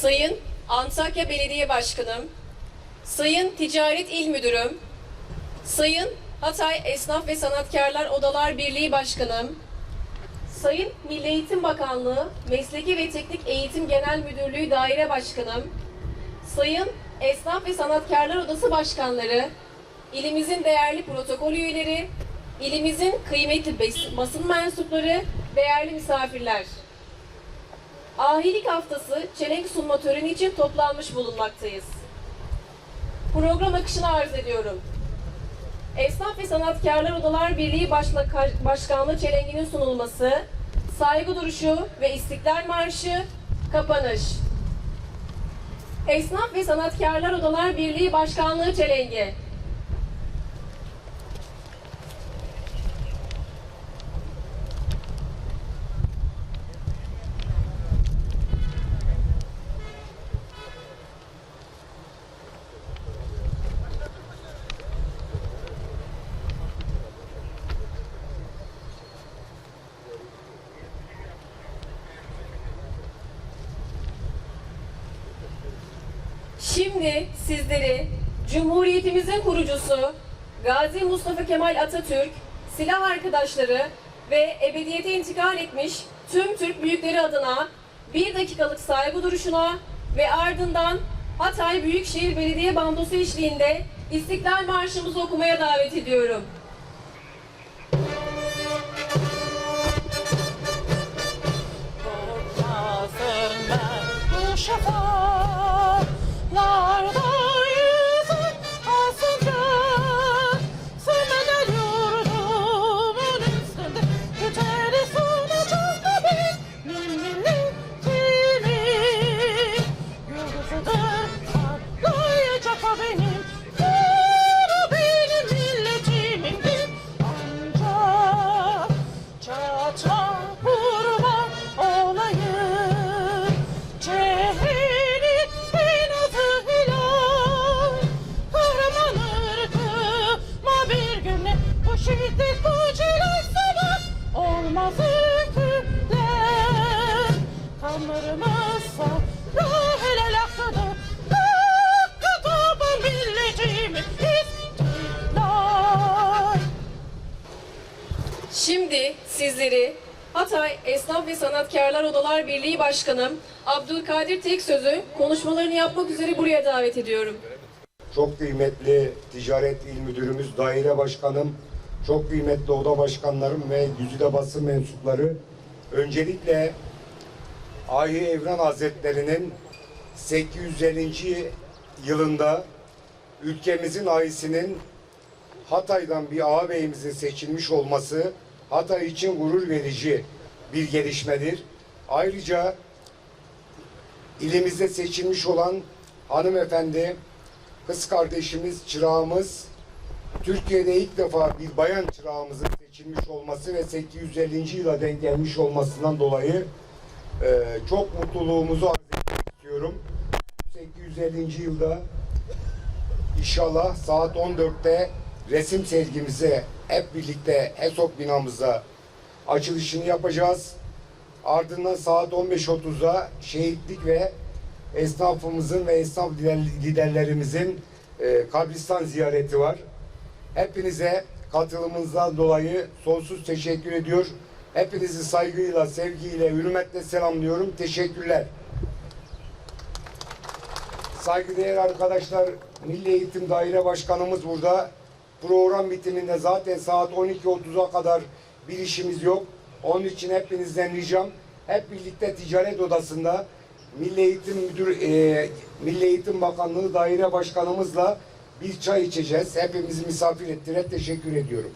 Sayın Antakya Belediye Başkanım, Sayın Ticaret İl Müdürüm, Sayın Hatay Esnaf ve Sanatkarlar Odalar Birliği Başkanım, Sayın Milli Eğitim Bakanlığı Mesleki ve Teknik Eğitim Genel Müdürlüğü Daire Başkanım, Sayın Esnaf ve Sanatkarlar Odası Başkanları, ilimizin değerli protokol üyeleri, ilimizin kıymetli basın mensupları, değerli misafirler. Ahilik Haftası çelenk sunma töreni için toplanmış bulunmaktayız. Program akışını arz ediyorum. Esnaf ve Sanatkarlar Odalar Birliği Başkanlığı çelenginin sunulması, saygı duruşu ve İstiklal Marşı, kapanış. Esnaf ve Sanatkarlar Odalar Birliği Başkanlığı çelengi. Şimdi sizleri Cumhuriyetimizin kurucusu Gazi Mustafa Kemal Atatürk, silah arkadaşları ve ebediyete intikal etmiş tüm Türk büyükleri adına bir dakikalık saygı duruşuna ve ardından Hatay Büyükşehir Belediye Bandosu eşliğinde İstiklal Marşımızı okumaya davet ediyorum. Durmasınlar Şimdi sizleri Hatay Esnaf ve Sanatkarlar Odalar Birliği Başkanım Abdülkadir Teksöz'ü konuşmalarını yapmak üzere buraya davet ediyorum. Çok kıymetli Ticaret İl Müdürümüz, daire başkanım, çok kıymetli oda başkanlarım ve güzide basın mensupları. Öncelikle Ahi Evran Hazretleri'nin 850. yılında ülkemizin ayisinin Hatay'dan bir ağabeyimizin seçilmiş olması Hatay için gurur verici bir gelişmedir. Ayrıca ilimizde seçilmiş olan hanımefendi kız kardeşimiz, çırağımız Türkiye'de ilk defa bir bayan çırağımızın seçilmiş olması ve 850. yıla denk gelmiş olmasından dolayı e, çok mutluluğumuzu arz etmek istiyorum. 850. yılda inşallah saat 14'te resim sergimize hep birlikte ESOP binamızda açılışını yapacağız. Ardından saat 15.30'da şehitlik ve esnafımızın ve esnaf lider- liderlerimizin e, kabristan ziyareti var. Hepinize katılımınızdan dolayı sonsuz teşekkür ediyor. Hepinizi saygıyla, sevgiyle, hürmetle selamlıyorum. Teşekkürler. Saygıdeğer arkadaşlar, Milli Eğitim Daire Başkanımız burada. Program bitiminde zaten saat 12.30'a kadar bir işimiz yok. Onun için hepinizden ricam hep birlikte ticaret odasında Milli Eğitim Müdür e, Milli Eğitim Bakanlığı Daire Başkanımızla bir çay içeceğiz. Hepimizi misafir ettiler. Teşekkür ediyorum.